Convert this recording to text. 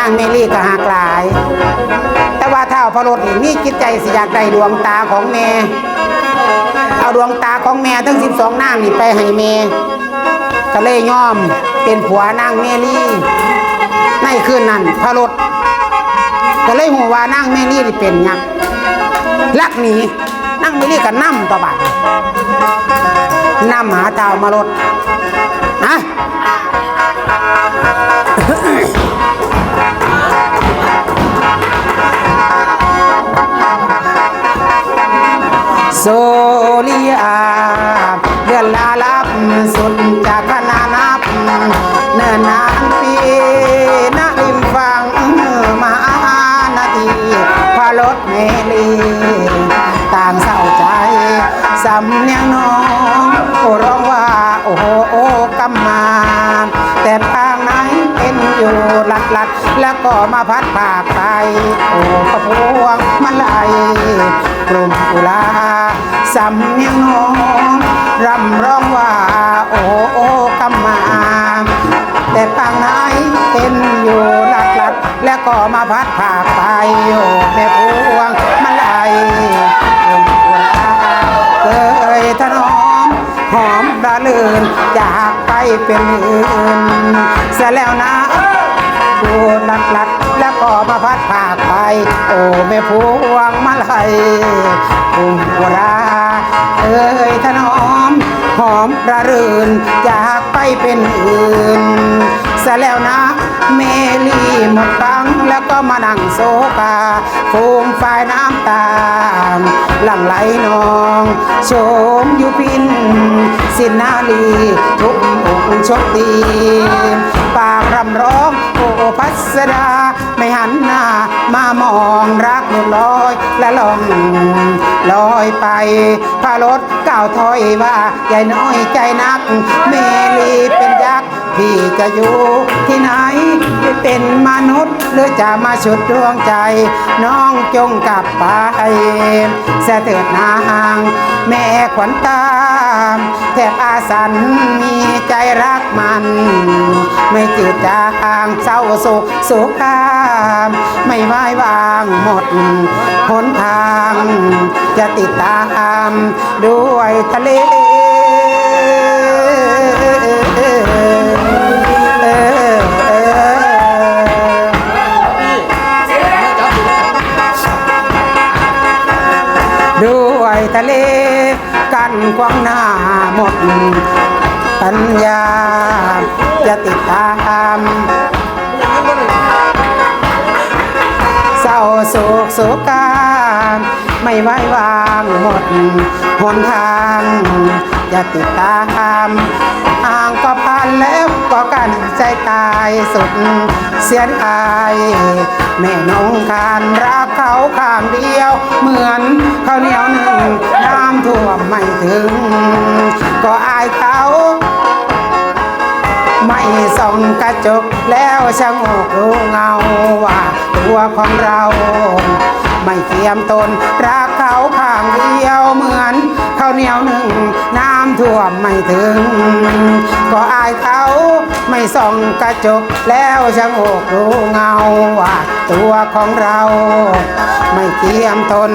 นางเมลี่ก็หักหลาย แต่ว่าเท่าพระรถนี่มีจิตใจสิอยากได้ดวงตาของแม่ เอาดวงตาของแม่ทั้ง12นางนี่ไปให้แม่ก็เลยยอมเป็นผัวนางเมลี่ในคืนนั้นพระรถก็เลยหัวว่านางเมลี่นี่เป็นยังลักหนีนางเมลี่ก็นั่ต่อบัดนำหาเท้ามารถฮะ โซลีอาเดือนลาลับสุดจากคณะนับ เนิ่นนานปีนักริมฟังมานาทีพารถเมลีต่างเศร้าใจสำเนียงน้องร้องว่าโอ้โหโอ้กำมาแต่ทางไหนเป็นอยู่หลัดหลัดๆแล้วก็มาพัดผากไป โอ้กระพวงมาลายกลุ่มกุลา สำเนียงน้องรำร้องว่าโอ้โอกำมาแต่ทางไหนเป็นอยู่หลัดหลัดๆแล้วก็มาพัดผากไป โอ้แม่พวงมาลายกลุ่มกุลาเคยถนอมหอมระเลืนจากไปเป็นอื่นเสียแล้วนะดูนัดลัดแล้วก็มาพัดผากไปโอ้แม่พวงมาลัยกุมกุรา เอ้ยถนอมหอมระเรืนจากไปเป็นอื่นเสียแล้วนะ เมลีหมดบังแล้วก็มานั่งโซกาฟูมฝ่ายน้ำตาหลั่งไหลนองโชมอยู่พิน สินนาลีทุกองค์โชคดีปากรำร้องโอ้พัสดา ไม่หันหน้ามามองรักหนุนลอยและลอง ลอยไปพารถก้าวถอยว่าใหญ่น้อยใจนัก เมลีเป็นยักษ์พี่จะอยู่ที่ไหนเป็นมนุษย์ หรือจะมาชุดดวงใจ น้องจงกลับไปเสเถิดนางแม่ขวัญตามแทบอาสันมีใจรักมัน ไม่จืดจางเศร้าโศกโศกา ไม้วางหมดหนทาง จะติดตามด้วยทะเลด้วยทะเลกันกว้างหน้าหมดปัญญาจะติดตามาโศกโศกามไม่ไว้วางหมดหนทางจะติดตามห่างก็พันแล้วก็กันใจตายสุดเสียดายแม่น้องคานรักเขาข้างเดียว เหมือนข้าวเหนียวหนึ่งน้ำท่วมไม่ถึง ก็อายเขา ส่องกระจกแล้วชะโงกดูเงาว่า ตัวของเรา ไม่เทียมตนรักเขาข้างเดียวเหมือนข้าวเหนียวหนึ่งน้ำท่วมไม่ถึง ก็อายเขาไม่ส่องกระจกแล้วชะโงกดูเงาว่า ตัวของเรา ไม่เทียมตน